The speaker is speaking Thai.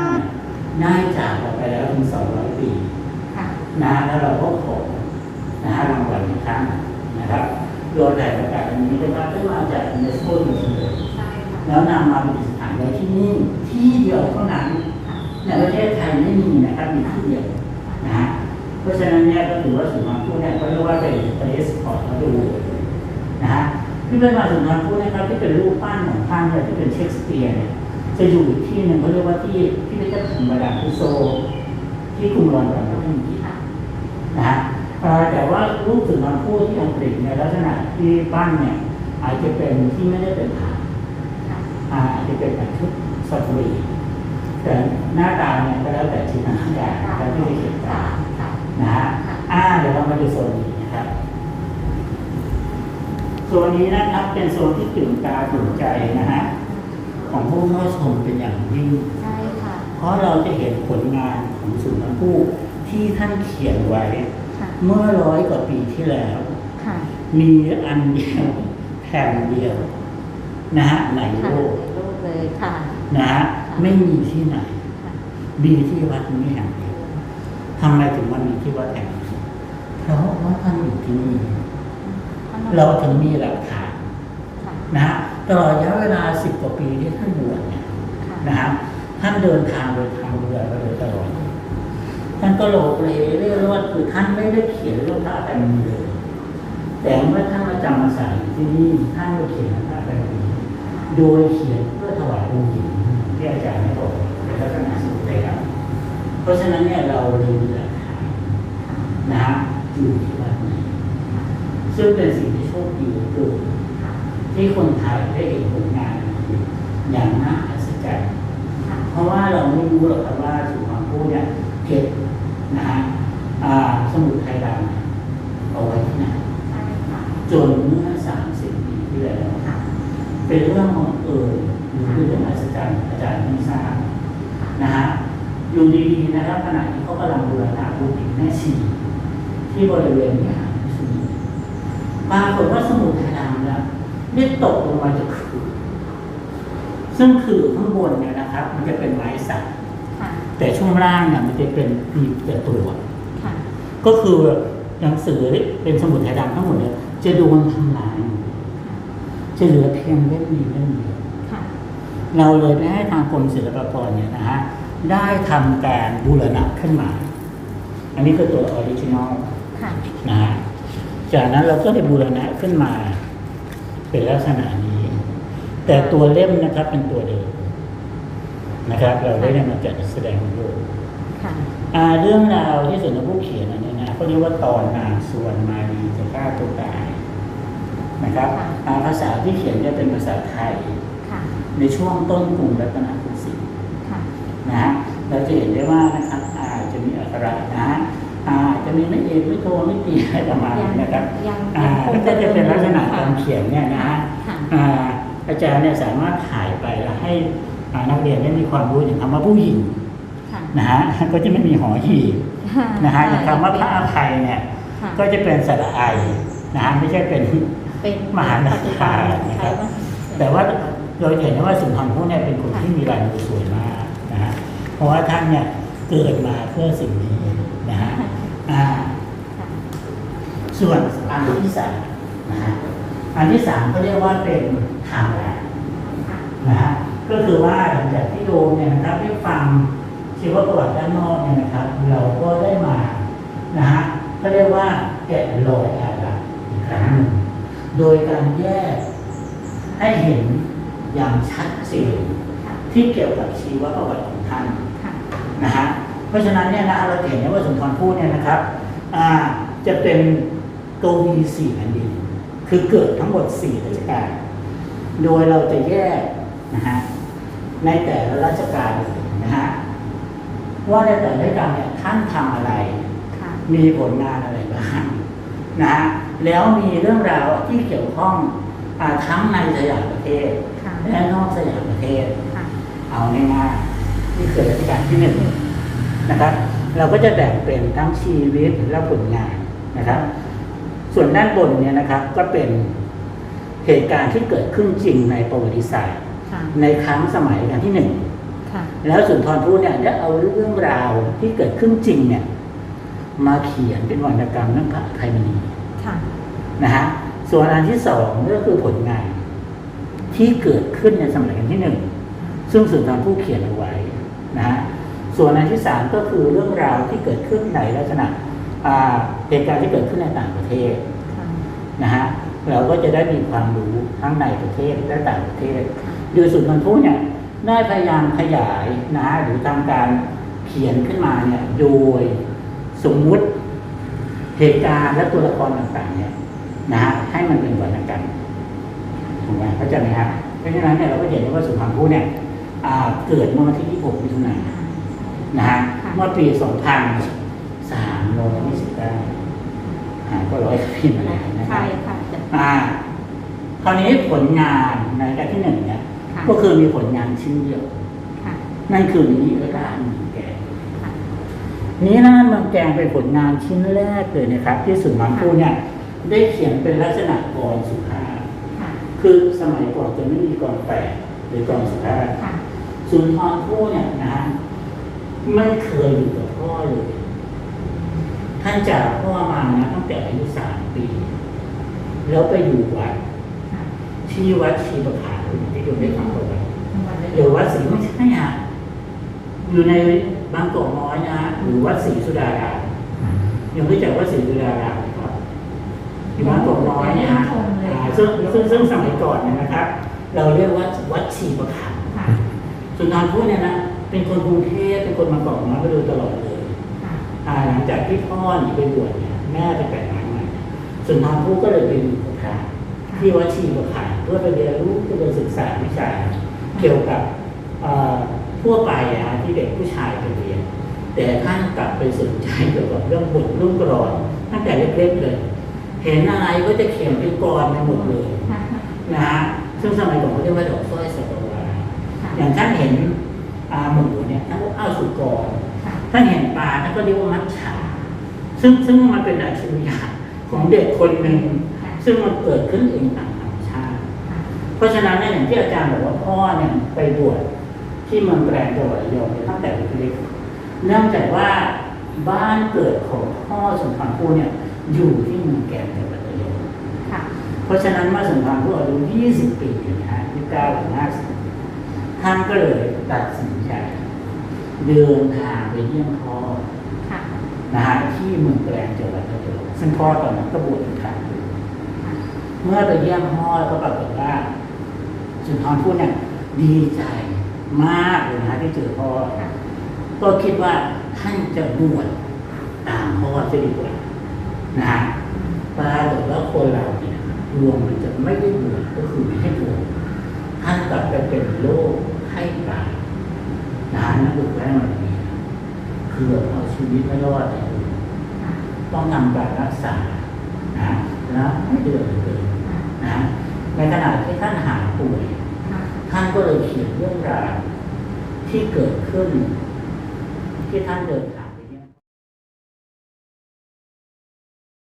รมได้จากเราไปแล้วถึงสองร้อยปีนะแล้วเราก็ขอนะฮะรางวัลอีกครั้งนะครับโดยหลายประการนี้นะครับได้มาจากในสโตนเลยแล้วนำมาเป็นสถานไว้ที่นี่ที่เดียวเท่านั้นในประเทศไทยไม่มีนะครับมีที่เดียวนะฮะเพราะฉะนั้นเนี่ยก็ถือว่าสุนทรภู่เนี่ยเขาเรียกว่าเป็นเรสปองเขาดูนะฮะที่เป็นมาสุนทรภู่นะครับที่เป็นรูปปั้นของท่านเลยที่เป็นเชคสเปียร์เนี่ย จะอยู่อีกที่หนึ่งเขาเรียกว่าที่พิพิธภัณฑ์บาดาลทุโซ ที่กรุงลอนดอนประเทศอังกฤษค่ะนะฮะเอ่อแต่ว่ารูปสุนทรภู่ที่อังกฤษในลักษณะที่ปั้นเนี่ย อาจจะเป็นที่ไม่ได้เป็นฐานค่ะอ่าอาจจะเป็นแบบชุดสตรีแต่หน้าตาเนี่ยก็แล้วแต่จินตนาการแล้วที่จะเขียนค่ะตามค่ะนะฮะอ่าเดี๋ยวเรามาดูโซนนี้นะครับโซนนี้นะครับเป็นโซนที่ตื่นตาตื่นใจนะฮะ ของผู้เข้าชมเป็นอย่างยิ่งใช่ค่ะเพราะเราจะเห็นผลงานของสุนทรภู่ที่ท่านเขียนไว้ค่ะเมื่อร้อยกว่าปีที่แล้วค่ะมีอันเดียวแผ่นเดียว นะฮะในโลค่ะกรูปเลยค่ะนะฮะไม่มีที่ไหนค่ะมีที่วัดนี้แห่งเดียวทำไมถึงมันมีที่วัดแห่งนี้เพราะว่าท่านอยู่ที่นี่เราถึงมีหลักฐานค่ะ นะฮะตลอดระยะเวลาสิบกว่าปีที่ท่านบวชเนี่ยค่ะนะฮะท่านเดินทางโดยทางเรือไปโดยตลอดท่านก็โลกเลเรื่อยรอดคือท่านไม่ได้เขียนเรื่องพระอภัยมณีเลยแต่เมื่อท่านมาจำมาสายอยู่ที่นี่ท่านก็เขียนพระอภัยมณีโดยเขียนเพื่อถวายองค์หญิงที่อาจารย์ได้บอกเป็นลักษณะสุดเลยครับ เพราะฉะนั้นเนี่ยเราเลยมีหลักฐานนะฮะอยู่ที่วัดนี้ซึ่งเป็นสิ่งที่โชคดีเหลือเกิน ที่คนไทยได้เห็นผลงานอย่างน่าอัศจรรย์ค่ะเพราะว่าเราไม่รู้หรอกครับว่าสุนทรภู่เนี่ยเก็บนะฮะอ่าสมุดไทยดำเนี่ยเอาไว้ที่ไหนใช่ค่ะจนเมื่อสามสิบปีที่แล้วค่ะเป็นเรื่องของเอิญหรือเป็นเรื่องอัศจรรย์อาจารย์ไม่ทราบนะฮะอยู่ดีๆนะครับขณะที่เขากำลังบูรณะบูติแม่ชีที่บริเวณเนี่ยชีปรากฏว่าสมุดไทยดำเนี่ย ได้ตกลงมาจากขื่อซึ่งขื่อข้างบนเนี่ยนะครับ มันจะเป็นไม้สักค่ะแต่ช่วงล่างเนี่ยมันจะเป็นปีกแต่ตัวค่ะก็คือหนังสือเป็นสมุดไทยดำทั้งหมดเนี่ยจะโดนทำลายหมดจะเหลือเพียงเล่มนี้เล่มเดียวค่ะเราเลยได้ให้ทางกรมศิลปากรเนี่ยนะฮะได้ทำการบูรณะขึ้นมา อันนี้คือตัวออริจินอลค่ะนะฮะจากนั้นเราก็ได้บูรณะขึ้นมา เป็นลักษณะนี้ แต่ตัวเล่มนะครับเป็นตัวเดิมนะครับ เราได้นำมาจัดแสดงด้วยค่ะอ่าเรื่องราวที่สุนทรภู่เขียนอันนี้นะเขาเรียกว่าตอนนางส่วนมาลีจะฆ่าตัวตายนะครับค่ะอ่าภาษาที่เขียนจะเป็นภาษาไทยค่ะในช่วงต้นกรุงรัตนโกสินทร์ค่ะนะฮะเราจะเห็นได้ว่านะครับอาจะมีอักขระนะฮะ อาจะมีไม่เอกไม่โทไม่ตีอะไรประมาณนี้นะครับยังอ่ายังคงก็จะเป็นลักษณะค่ะการเขียนเนี่ยนะฮะค่ะอ่าอาจารย์เนี่ยสามารถถ่ายไปแล้วให้อ่านักเรียนได้มีความรู้อย่างคำว่าผู้หญิงค่ะนะฮะก็จะไม่มีหอหีบนะฮะอย่างคำว่าพระอภัยเนี่ยค่ะก็จะเป็นสระไอนะฮะไม่ใช่เป็นเป็นมหานาปัจจุคาบันนะครับใช้ว่าแต่ว่าเราจะเห็นได้ว่าสุนทรภู่เนี่ยเป็นคนที่มีลายมือสวยมากนะฮะเพราะว่าท่านเนี่ยเกิดมาเพื่อสิ่งนี้นะฮะอ่าค่ะ ส่วนอันที่สามนะฮะอันที่สามก็เรียกว่าเป็นทางแหลกนะฮะก็คือว่าหลังจากที่โดมเนี่ยนะครับได้ฟังชีวประวัติด้านนอกเนี่ยนะครับ เราก็ได้มานะฮะก็เรียกว่าแกะรอยอาลักอีกครั้งหนึ่งโดยการแยกให้เห็นอย่างชัดเจนที่เกี่ยวกับชีวประวัติของท่านนะฮะ เพราะฉะนั้นเนี่ยนะเราจะเห็นได้ว่าสุนทรภู่เนี่ยนะครับอ่าจะเป็นกวีสี่แผ่นดินคือเกิดทั้งหมดสี่ราชการ โดยเราจะแยกนะฮะในแต่ละราชการเลยนะฮะว่าในแต่ละราชการเนี่ยท่านทำอะไรค่ะมีผลงานอะไรบ้างนะฮะแล้วมีเรื่องราวที่เกี่ยวข้องอาทั้งในสยามประเทศค่ะและนอกสยามประเทศค่ะเอาง่ายๆนี่คือรัชกาลที่หนึ่ง นะครับ เราก็จะแบ่งเป็นทั้งชีวิตและผลงานนะครับ ส่วนด้านบนเนี่ยนะครับก็เป็นเหตุการณ์ที่เกิดขึ้นจริงในประวัติศาสตร์ค่ะในครั้งสมัยรัชกาลที่หนึ่งค่ะแล้วสุนทรภู่เนี่ยได้เอาเรื่องราวที่เกิดขึ้นจริงเนี่ย มาเขียนเป็นวรรณกรรมเรื่องพระอภัยมณีค่ะนะฮะส่วนอันที่สองก็คือผลงาน ที่เกิดขึ้นในสมัยรัชกาลที่หนึ่งซึ่งสุนทรภู่เขียนเอาไว้นะฮะ ส่วนอันที่สามก็คือเรื่องราวที่เกิดขึ้นในลักษณะอ่าเหตุการณ์ที่เกิดขึ้นในต่างประเทศค่ะนะฮะเราก็จะได้มีความรู้ทั้งในประเทศและต่างประเทศโดยสุนทรภู่เนี่ยได้พยายามขยายนะฮะหรือทำการเขียนขึ้นมาเนี่ยโดยสมมุติเหตุการณ์และตัวละครต่างๆเนี่ยนะฮะให้มันเป็นวรรณกรรมถูกไหมเข้าใจไหมฮะเพราะฉะนั้นเนี่ยเราก็เห็นได้ว่าสุนทรภู่เนี่ยอ่าเกิดเมื่อวันที่ 26 มิถุนายน นะฮะเมื่อปี 2329อ่าก็ร้อยปีมาแล้วนะครัใช่บค่ะจะอ่าคราวนี้ผลงานในการที่หนึ่งเนี่ยค่ะก็คือมีผลงานชิ้นเดียวค่ะนั่นคือนิราศเมืองแกงค่ะนิราศเมืองแกงเป็นผลงานชิ้นแรกเลยนะครับ ที่สุนทรภู่เนี่ย ได้เขียนเป็นลักษณะกรสุภาพค่ะคือสมัยก่อนจะไม่มีกรแปดหรือกรสุภาพค่ะสุนทรภู่เนี่ยนะฮะ ไม่เคยอยู่กับพ่อเลยท่านจากพ่อมานะตั้งแต่อายุสามปี แล้วไปอยู่วัดค่ะที่วัดชีประภาที่อยู่ในฟังประวัติวันละหรือวัดศรีไม่ใช่ฮะอยู่ในบางกอกน้อยนะฮะหรือวัดศรีสุดารามยังรู้จักวัดศรีสุดารามไหมครับอยู่บางกอกน้อยเนี่ยฮะอ่าซึ่งซึ่งซึ่งสมัยก่อนเนี่ยนะครับ เราเรียกว่าวัดชีประภาค่ะสุนทรภู่เนี่ยนะ เป็นคนกรุงเทพเป็นคนบางกอกน้อยมาโดยตลอดเลยค่ะอ่าหลังจากที่พ่อหนีไปบวชเนี่ยแม่ไปแต่งงานใหม่สุนทรภู่ก็เลยไปอยู่กับพระที่วัดชีประภาเพื่อไปเรียนรู้เพื่อไปศึกษาวิชาเกี่ยวกับเอ่อทั่วไปอะฮะที่เด็กผู้ชายไปเรียน แต่ท่านกลับไปสนใจเกี่ยวกับเรื่องบทรุ่งกรอนตั้งแต่เล็กๆเลย เห็นอะไรก็จะเขียนเป็นกรไปหมดเลยค่ะนะฮะซึ่งสมัยก่อนเขาเรียกว่าดอกสร้อยสัตวาค่ะอย่างท่านเห็น อ่าหมูเนี่ยท่านก็อ้าวสุกรค่ะท่านเห็นปลาท่านก็เรียกว่ามัจฉาซึ่งซึ่งมันเป็นอัจฉริยะของเด็กคนหนึ่งค่ะซึ่งมันเกิดขึ้นเองตามธรรมชาติค่ะเพราะฉะนั้นเนี่ยอย่างที่อาจารย์บอกว่าพ่อเนี่ยไปบวชที่เมืองแปลงจังหวัดระยองเนี่ยตั้งแต่เล็กๆเนื่องจากว่าบ้านเกิดของพ่อสมภารภู่เนี่ยอยู่ที่เมืองแกลงจังหวัดระยองค่ะเพราะฉะนั้นเมื่อสมภารภู่อายุ 20 ปีนะฮะ29ถึง50 ท่านก็เลยตัดสินใจ เดินทางไปเยี่ยมพ่อค่ะนะฮะที่เมืองแปลงจังหวัดระยองซึ่งพ่อตอนนั้นก็บวชเป็นพระอยู่ค่ะเมื่อไปเยี่ยมพ่อแล้วก็ปรากฏว่าสุนทรภู่เนี่ยดีใจมากเลยนะที่เจอพ่อค่ะก็คิดว่าท่านจะบวชตามพ่อจะดีกว่านะฮะปรากฏว่าคนเราเนี่ยดวงมันจะไม่ได้บวชก็คือไม่ให้บวช ท่านกลับไปเป็นโรคไข้ปลานะฮะนั่นคือแค่มันนี้คือเอาชีวิตไม่รอดเลยต้องนำการรักษานะแล้วไม่เดือดเลยนะในขณะที่ท่านหายป่วย ท่านก็เลยเขียนเรื่องราวที่เกิดขึ้น ที่ท่านเดินท